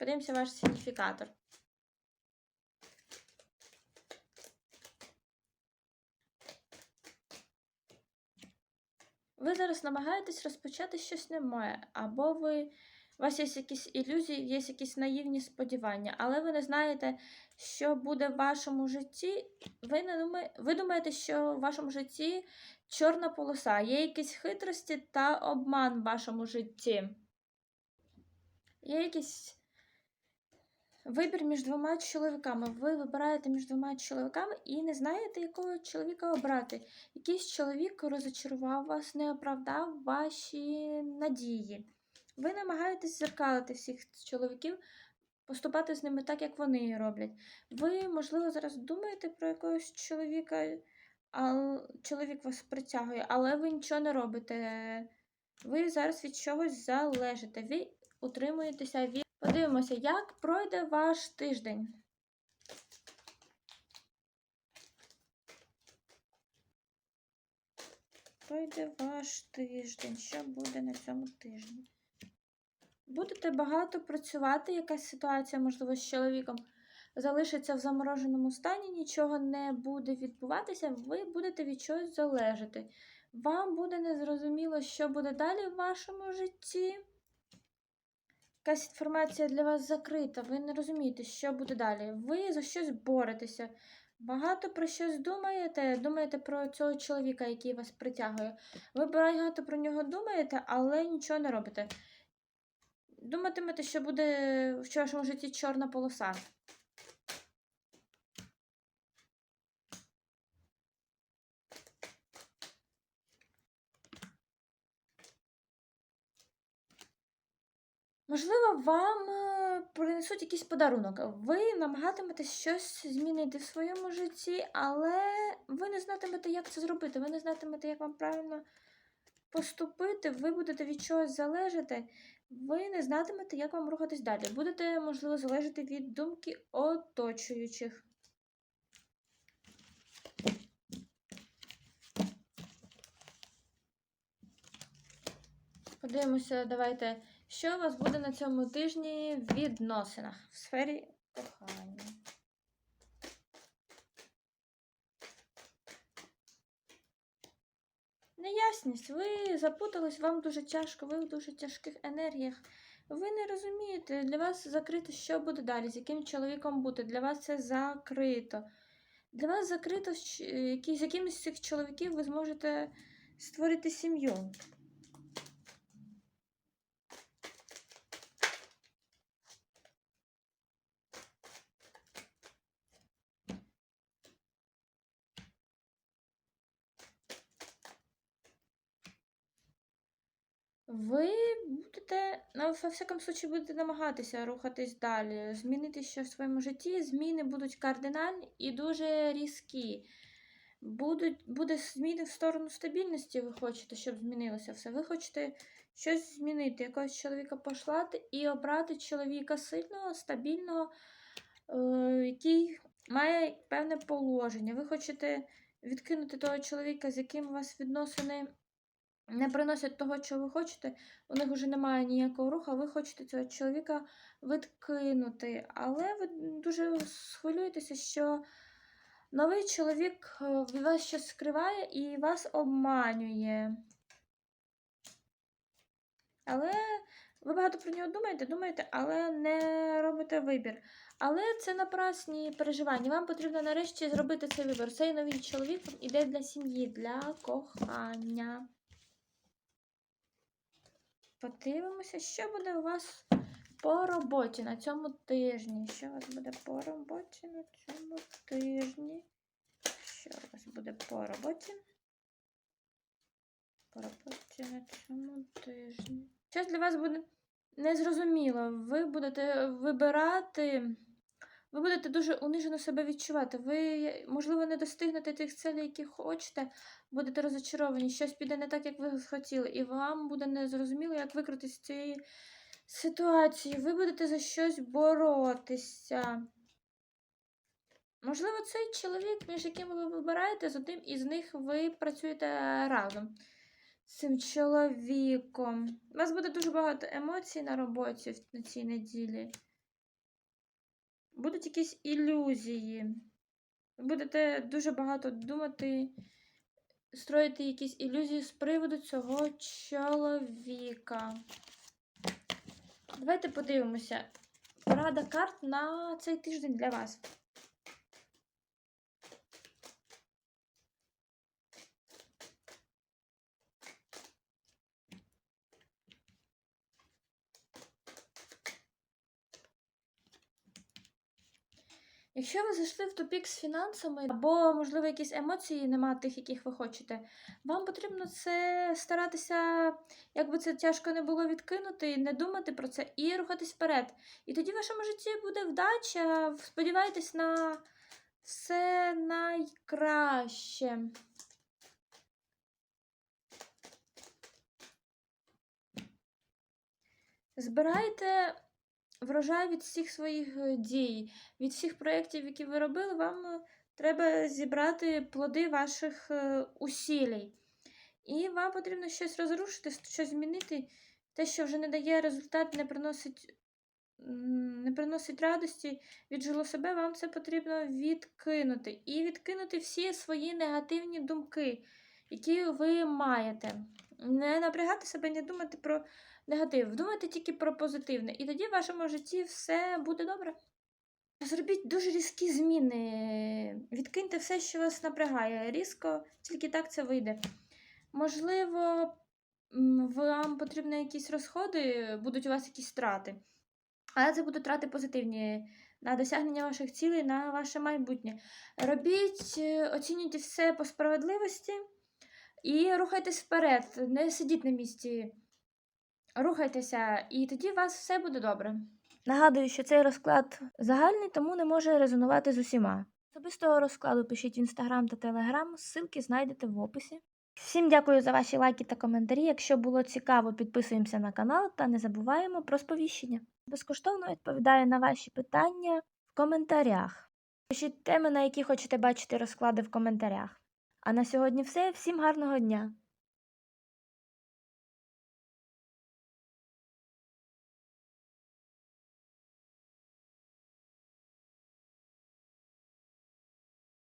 Подивимося ваш сигніфікатор. Ви зараз намагаєтесь розпочати щось немає, або ви, у вас є якісь ілюзії, є якісь наївні сподівання, але ви не знаєте, що буде в вашому житті. Ви, не думає, ви думаєте, що в вашому житті чорна полоса, є якісь хитрості та обман в вашому житті. Є якийсь вибір між двома чоловіками. Ви вибираєте між двома чоловіками і не знаєте, якого чоловіка обрати. Якийсь чоловік розочарував вас, не оправдав ваші надії. Ви намагаєтесь зеркалити всіх чоловіків, поступати з ними так, як вони роблять. Ви, можливо, зараз думаєте про якогось чоловіка, а чоловік вас притягує, але ви нічого не робите. Ви зараз від чогось залежите. Ви утримуєтеся від. Подивимося, як пройде ваш тиждень. Пройде ваш тиждень. Що буде на цьому тижні? Будете багато працювати, якась ситуація, можливо, з чоловіком залишиться в замороженому стані, нічого не буде відбуватися, ви будете від чогось залежати. Вам буде незрозуміло, що буде далі в вашому житті. Якась інформація для вас закрита, ви не розумієте, що буде далі. Ви за щось боретеся. Багато про щось думаєте, думаєте про цього чоловіка, який вас притягує. Ви багато про нього думаєте, але нічого не робите. Думатимете, що буде в вашому житті чорна полоса. Можливо, вам е, принесуть якийсь подарунок. Ви намагатиметесь щось змінити в своєму житті, але ви не знатимете, як це зробити. Ви не знатимете, як вам правильно поступити, ви будете від чогось залежати, ви не знатимете, як вам рухатись далі. Будете, можливо, залежати від думки оточуючих. Подивимося, давайте, що у вас буде на цьому тижні в відносинах в сфері кохання. Неясність, ви запутались, вам дуже тяжко, ви в дуже тяжких енергіях. Ви не розумієте, для вас закрито, що буде далі, з яким чоловіком бути. Для вас це закрито. Для вас закрито, з які- якимось з цих чоловіків ви зможете створити сім'ю. Ви будете, ну, во всякому случаї, будете намагатися рухатись далі, змінити щось в своєму житті. Зміни будуть кардинальні і дуже різкі. Будуть, буде зміни в сторону стабільності, ви хочете, щоб змінилося все. Ви хочете щось змінити, якогось чоловіка пошлати і обрати чоловіка сильного, стабільного, е, який має певне положення. Ви хочете відкинути того чоловіка, з яким у вас відносини не приносять того, чого ви хочете, у них вже немає ніякого руху, ви хочете цього чоловіка відкинути. Але ви дуже схвилюєтеся, що новий чоловік е, вас щось скриває і вас обманює. Але ви багато про нього думаєте, думаєте, але не робите вибір. Але це напрасні переживання. Вам потрібно нарешті зробити цей вибір. Цей новий чоловік іде для сім'ї, для кохання. Подивимося, що буде у вас по роботі на цьому тижні. Що у вас буде по роботі на цьому тижні? Що у вас буде по роботі? По роботі на цьому тижні. Щось для вас буде незрозуміло. Ви будете вибирати. Ви будете дуже унижено себе відчувати. Ви, можливо, не достигнете тих целей, які хочете, будете розочаровані, щось піде не так, як ви хотіли, і вам буде незрозуміло, як викрутитися з цієї ситуації. Ви будете за щось боротися. Можливо, цей чоловік, між яким ви вибираєте, з одним із них ви працюєте разом з цим чоловіком. У вас буде дуже багато емоцій на роботі на цій неділі. Будуть якісь ілюзії. Ви будете дуже багато думати, строїти якісь ілюзії з приводу цього чоловіка. Давайте подивимося. Порада карт на цей тиждень для вас. Якщо ви зайшли в тупік з фінансами, або, можливо, якісь емоції нема тих, яких ви хочете, вам потрібно це старатися, як би це тяжко не було відкинути, не думати про це і рухатись вперед. І тоді в вашому житті буде вдача. Сподівайтесь на все найкраще. Збирайте врожай від всіх своїх е, дій, від всіх проєктів, які ви робили, вам е, треба зібрати плоди ваших е, усілій. І вам потрібно щось розрушити, щось змінити. Те, що вже не дає результат, не приносить, не приносить радості, віджило себе, вам це потрібно відкинути. І відкинути всі свої негативні думки, які ви маєте. Не напрягати себе, не думати про негатив. Думайте тільки про позитивне. І тоді в вашому житті все буде добре. Зробіть дуже різкі зміни. Відкиньте все, що вас напрягає. Різко, тільки так це вийде. Можливо, вам потрібні якісь розходи, будуть у вас якісь страти. Але це будуть трати позитивні на досягнення ваших цілей, на ваше майбутнє. Робіть, е, оцінюйте все по справедливості і рухайтесь вперед. Не сидіть на місці. Рухайтеся, і тоді у вас все буде добре. Нагадую, що цей розклад загальний, тому не може резонувати з усіма. Особистого розкладу пишіть в інстаграм та телеграм, ссылки знайдете в описі. Всім дякую за ваші лайки та коментарі. Якщо було цікаво, підписуємося на канал та не забуваємо про сповіщення. Безкоштовно відповідаю на ваші питання в коментарях. Пишіть теми, на які хочете бачити розклади в коментарях. А на сьогодні все. Всім гарного дня!